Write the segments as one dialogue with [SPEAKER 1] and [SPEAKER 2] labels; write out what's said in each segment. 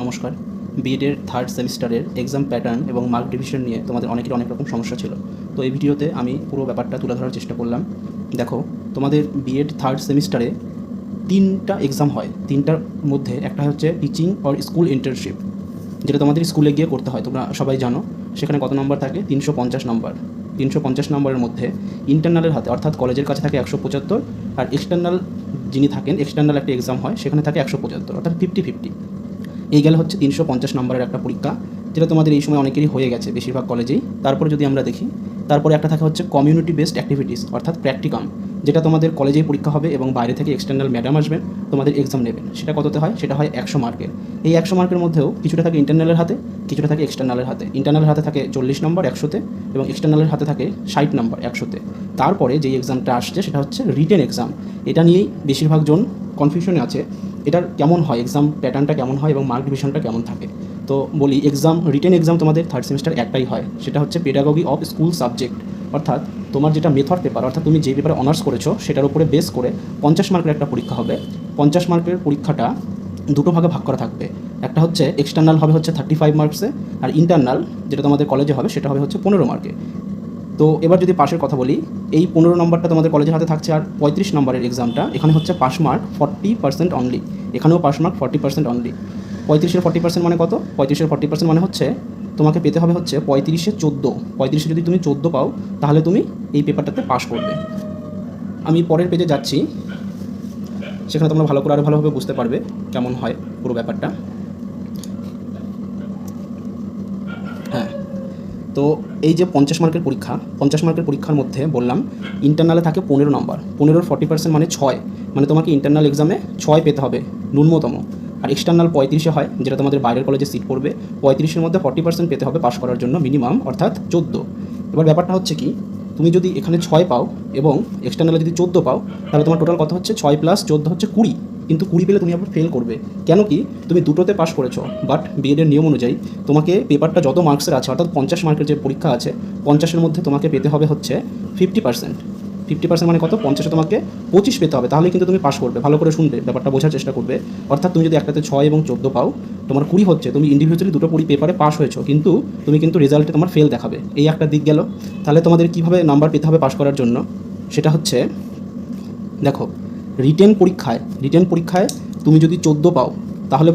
[SPEAKER 1] নমস্কার। বিএডের থার্ড সেমিস্টারের এক্সাম প্যাটার্ন এবং মার্ক ডিভিশন নিয়ে তোমাদের অনেকের অনেক রকম সমস্যা ছিল। তো এই ভিডিওতে আমি পুরো ব্যাপারটা তুলে ধরার চেষ্টা করলাম। দেখো, তোমাদের বিএড থার্ড সেমিস্টারে তিনটা এক্সাম হয়। তিনটার মধ্যে একটা হচ্ছে টিচিং অর স্কুল ইন্টার্নশিপ যেটা তোমাদের স্কুলে গিয়ে করতে হয়। তোমরা সবাই জানো, সেখানে কত নম্বর থাকে? তিনশো পঞ্চাশ নম্বর তিনশো পঞ্চাশ নম্বরের মধ্যে ইন্টারনালের হাতে, অর্থাৎ কলেজের কাছে থাকে একশো পঁচাত্তর, আর এক্সটার্নাল যিনি থাকেন এক্সটার্নাল একটা এক্সাম হয়, সেখানে থাকে একশো পঁচাত্তর, অর্থাৎ ফিফটি ফিফটি এই গেলে হচ্ছে তিনশো পঞ্চাশ নম্বরের একটা পরীক্ষা, যেটা তোমাদের এই সময় অনেকেরই হয়ে গেছে বেশিরভাগ কলেজেই। তারপরে যদি আমরা দেখি, তারপরে একটা থাকে হচ্ছে কমিউনিটি বেসড অ্যাক্টিভিটিস অর্থাৎ প্র্যাকটিকাম যেটা তোমাদের কলেজেই পরীক্ষা হবে এবং বাইরে থেকে এক্সটার্নাল ম্যাডাম আসবেন তোমাদের এক্সাম নেবেন সেটা কততে হয়? সেটা হয় একশো মার্কের এই একশো মার্কের মধ্যেও কিছুটা থাকে ইন্টারনালের হাতে, কিছুটা থাকে এক্সটার্নালের হাতে। ইন্টারনালের হাতে থাকে চল্লিশ নম্বর একশোতে এবং এক্সটার্নালের হাতে থাকে ষাট নম্বর একশোতে তারপরে যেই এক্সামটা আসছে, সেটা হচ্ছে রিটেন এক্সাম এটা নিয়েই বেশিরভাগ জন কনফিউশনে আছে। এটার কেমন হয়? এক্সাম প্যাটার্নটা কেমন হয় এবং মার্ক ডিভিশনটা কেমন থাকে? তো বলি এক্সাম রিটেন এক্সাম তোমাদের থার্ড সেমিস্টার একটাই হয়। সেটা হচ্ছে পেডাগগি অফ স্কুল সাবজেক্ট অর্থাৎ তোমার যেটা মেথড পেপার অর্থাৎ তুমি যে পেপারে অনার্স করেছ, সেটার উপরে বেস করে পঞ্চাশ মার্কের একটা পরীক্ষা হবে। পঞ্চাশ মার্কের পরীক্ষাটা দুটো ভাগে ভাগ করা থাকবে। একটা হচ্ছে এক্সটার্নাল হবে হচ্ছে থার্টি ফাইভ মার্কসে আর ইন্টারনাল যেটা তোমাদের কলেজে হবে, সেটা হবে হচ্ছে পনেরো মার্কে তো এবার যদি পাশের কথা বলি, এই পনেরো নম্বরটা তোমাদের কলেজের হাতে থাকছে, আর পঁয়ত্রিশ নম্বরের এক্সামটা এখানে হচ্ছে pass mark forty percent only এখানেও pass mark forty percent only পঁয়ত্রিশের ফর্টি পার্সেন্ট মানে কত? পঁয়ত্রিশের ফর্টি পার্সেন্ট মানে হচ্ছে তোমাকে পেতে হবে হচ্ছে পঁয়ত্রিশে চোদ্দ। পঁয়ত্রিশে যদি তুমি চোদ্দ পাও, তাহলে তুমি এই পেপারটাতে পাশ করবে। আমি পরের পেজে যাচ্ছি। সেখানে তোমরা ভালো করে আরও ভালোভাবে বুঝতে পারবে কেমন হয় পুরো ব্যাপারটা। হ্যাঁ তো এই যে পঞ্চাশ মার্কের পরীক্ষা, পঞ্চাশ মার্কের পরীক্ষার মধ্যে বললাম ইন্টারনালে থাকে পনেরো নম্বর। পনেরোর ফর্টি পার্সেন্ট মানে ছয়। মানে তোমাকে ইন্টারনাল এক্সামে ছয় পেতে হবে ন্যূনতম। আর এক্সটার্নাল পঁয়ত্রিশে হয়, যেটা তোমাদের বাইরের কলেজে সিট পড়বে। পঁয়ত্রিশের মধ্যে ফর্টি পার্সেন্ট পেতে হবে পাস করার জন্য মিনিমাম অর্থাৎ চোদ্দ। এবার ব্যাপারটা হচ্ছে কি, তুমি যদি এখানে ছয় পাও এবং এক্সটার্নালে যদি চোদ্দ পাও, তাহলে তোমার টোটাল কত হচ্ছে ছয় প্লাস চোদ্দ হচ্ছে কুড়ি। কিন্তু কুড়ি পেলে তুমি আবার ফেল করবে। কেন কি, তুমি দুটোতে পাস করেছ বাট বিএডের নিয়ম অনুযায়ী তোমাকে পেপারটা যত মার্কসের আছে, অর্থাৎ পঞ্চাশ মার্কের যে পরীক্ষা আছে, পঞ্চাশের মধ্যে তোমাকে পেতে হবে হচ্ছে ফিফটি পার্সেন্ট ফিফটি পার্সেন্ট মানে কত? পঞ্চাশে তোমাকে পঁচিশ পেতে হবে তাহলে কিন্তু তুমি পাস করবে, ভালো করে শুনবে, ব্যাপারটা বোঝার চেষ্টা করবে। অর্থাৎ তুমি যদি একটাতে ছয় এবং চোদ্দ পাও, তোমার কুড়ি হচ্ছে, তুমি ইন্ডিভিজুয়ালি দুটো কুড়ি পেপারে পাস হয়েছো, কিন্তু তুমি কিন্তু রেজাল্টে তোমার ফেল দেখাবে। এই একটা দিক গেল। তাহলে তোমাদের কীভাবে নাম্বার পেতে হবে পাস করার জন্য? সেটা হচ্ছে, দেখো রিটেন পরীক্ষায় রিটেন পরীক্ষায় তুমি যদি চোদ্দ পাও, তাহলে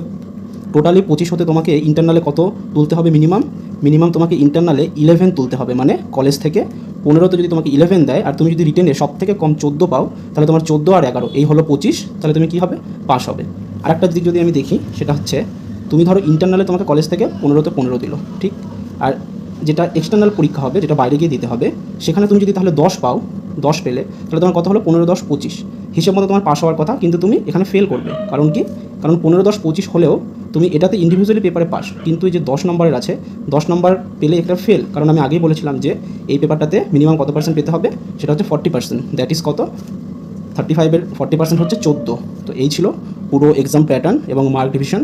[SPEAKER 1] টোটালি পঁচিশ হতে তোমাকে ইন্টারনালে কত তুলতে হবে মিনিমাম মিনিমাম তোমাকে ইন্টারনালে ইলেভেন তুলতে হবে মানে কলেজ থেকে পনেরোতে যদি তোমাকে ইলেভেন দেয় আর তুমি যদি রিটেনে সব থেকে কম চোদ্দ পাও, তাহলে তোমার চোদ্দ আর এগারো, এই হলো পঁচিশ, তাহলে তুমি কী হবে? পাস হবে। আর একটা দিক যদি আমি দেখি, সেটা হচ্ছে তুমি ধরো ইন্টারনালে তোমাকে কলেজ থেকে পনেরোতে পনেরো দিল, ঠিক? আর যেটা এক্সটার্নাল পরীক্ষা হবে, যেটা বাইরে গিয়ে দিতে হবে, সেখানে তুমি যদি তাহলে দশ পাও, দশ পেলে, তাহলে তোমার কথা হলো? পনেরো দশ পঁচিশ। হিসেব মতো তোমার পাস হওয়ার কথা, কিন্তু তুমি এখানে ফেল করবে। কারণ কি? কারণ পনেরো দশ পঁচিশ হলেও তুমি এটাতে ইন্ডিভিজুয়ালি পেপারে পাস কিন্তু এই যে দশ নম্বরের আছে, দশ নম্বর পেলে একটা ফেল কারণ আমি আগেই বলেছিলাম যে এই পেপারটাতে মিনিমাম কত পার্সেন্ট পেতে হবে? সেটা হচ্ছে ফর্টি পার্সেন্ট দ্যাট ইজ কত? থার্টি ফাইভের ফর্টি পার্সেন্ট হচ্ছে চোদ্দ। তো এই ছিল পুরো এক্সাম প্যাটার্ন এবং মার্ক ডিভিশন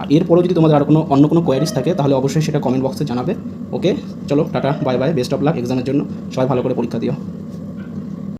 [SPEAKER 1] আর এরপরেও যদি তোমাদের আর কোনো, অন্য কোনো কোয়ারিজ থাকে, তাহলে অবশ্যই সেটা কমেন্ট বক্সে জানাবে। ওকে চলো, tata bye bye best of luck এক্সামের জন্য। সবাই ভালো করে পরীক্ষা দিও।